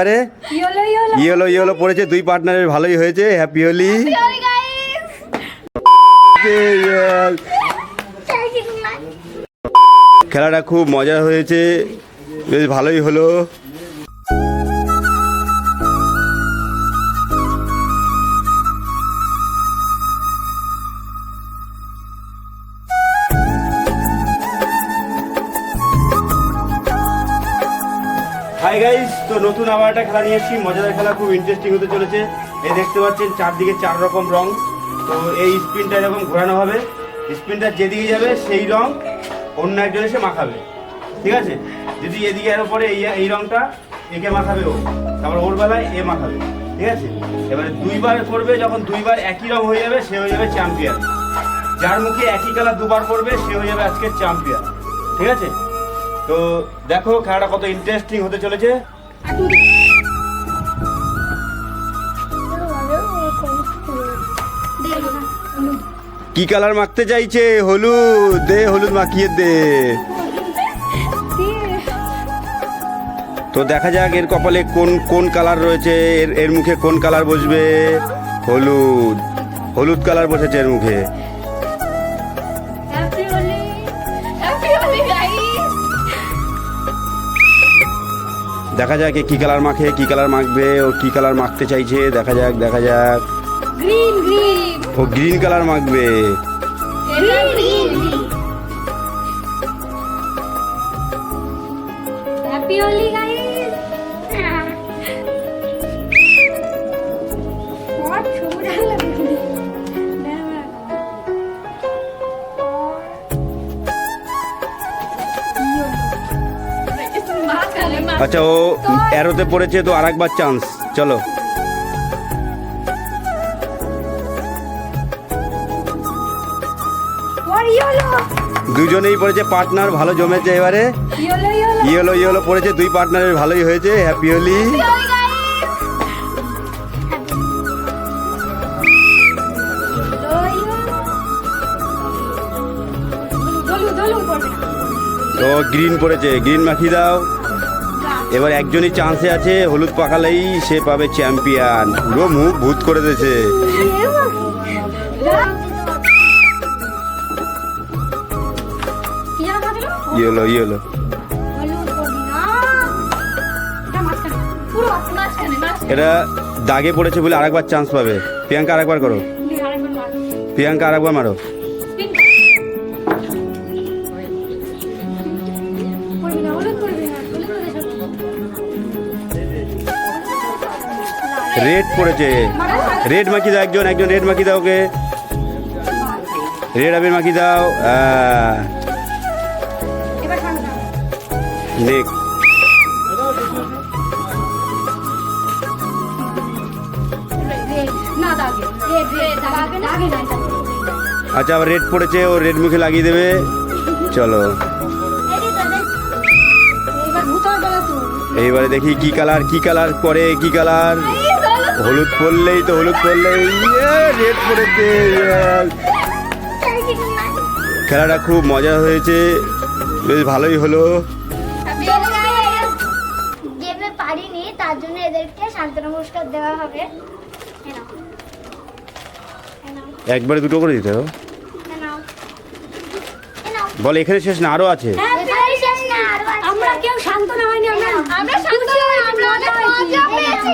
আরে yellow yellow. পড়েছে দুই পার্টনারের ভালোই হয়েছে। হ্যাপি হোলি খেলাটা খুব মজা হয়েছে। বেশ ভালোই হলো। হাই গাইস তো নতুন আবার একটা খেলা নিয়ে এসেছি। মজাদার খেলা, খুব ইন্টারেস্টিং হতে চলেছে। এই দেখতে পাচ্ছেন, চারদিকে চার রকম রং। তো এই স্পিনটা এরকম ঘোরানো হবে। স্পিনটা যেদিকে যাবে, সেই রং অন্য একজন এসে মাখাবে। ঠিক আছে? যদি এদিকে আরও পরে এই এই রংটা, একে মাখাবে ও। তারপর ওর বেলায় এ মাখাবে। ঠিক আছে? এবারে দুইবার করবে, যখন দুইবার একই রং হয়ে যাবে, সে হয়ে যাবে চ্যাম্পিয়ন যার মুখে একই কালার দুবার করবে, সে হয়ে যাবে আজকের চ্যাম্পিয়ন ঠিক আছে? তো দেখো খেলাটা কত ইন্টারেস্টিং হতে চলেছে। কি কালার মাখতে চাইছে? হলুদ। দে, হলুদ মাখিয়ে দে। তো দেখা যাক এর কপালে কোন কোন কালার রয়েছে। এর এর মুখে কোন কালার বসবে? হলুদ। হলুদ কালার বসেছে এর মুখে। দেখা যাক কি কালার মাখে কি কালার মাখবে ও কি কালার মাখতে চাইছে দেখা যাক দেখা যাক। গ্রিন গ্রিন ও গ্রিন কালার মাখবে। হ্যাপি হোলি গাইস আচ্ছা ও এরোতে পড়েছে তো আর একবার চান্স চলো দুজনেই পড়েছে পার্টনার ভালো জমেছে এবারে। ইয়েলো ইয়েলো পড়েছে দুই পার্টনারের ভালোই হয়েছে হ্যাপি হোলি ও গ্রিন পড়েছে গ্রিন মাখিয়ে দাও। এবার একজনই চান্সে আছে, হলুদ পাকালেই সে পাবে চ্যাম্পিয়ন পুরো মুখ ভূত করে দিয়েছে। Yellow yellow. এটা দাগে পড়েছে বলে আরেকবার চান্স পাবে। প্রিয়াঙ্কা আরেকবার করো। প্রিয়াঙ্কা আরেকবার মারো। রেড পড়েছে। রেড মাখি দাও একজন একজন রেড মাখি দাও ওকে। রেড আবির মাখি দাও নেক আচ্ছা আবার রেড পড়েছে, ও রেড মুখে লাগিয়ে দেবে। চলো। এইবারে দেখি কি কালার কি কালার করে কি কালার? হলুদ পড়লেই তো হলুদ পড়লেই রেড পড়েছে খেলাটা খুব মজা হয়েছে বেশ ভালোই হলো। পারিনি তার জন্য এদেরকে শান্ত নমস্কার দেওয়া হবে। একবারে দুটো করে দিতে হবে। বল এখানে শেষ না আরও আছে? এখানেই শেষ না, আরও আছে। আমরা কেউ শান্ত না হয়নি আমরা আমরা শান্ত মজা। পেয়েছি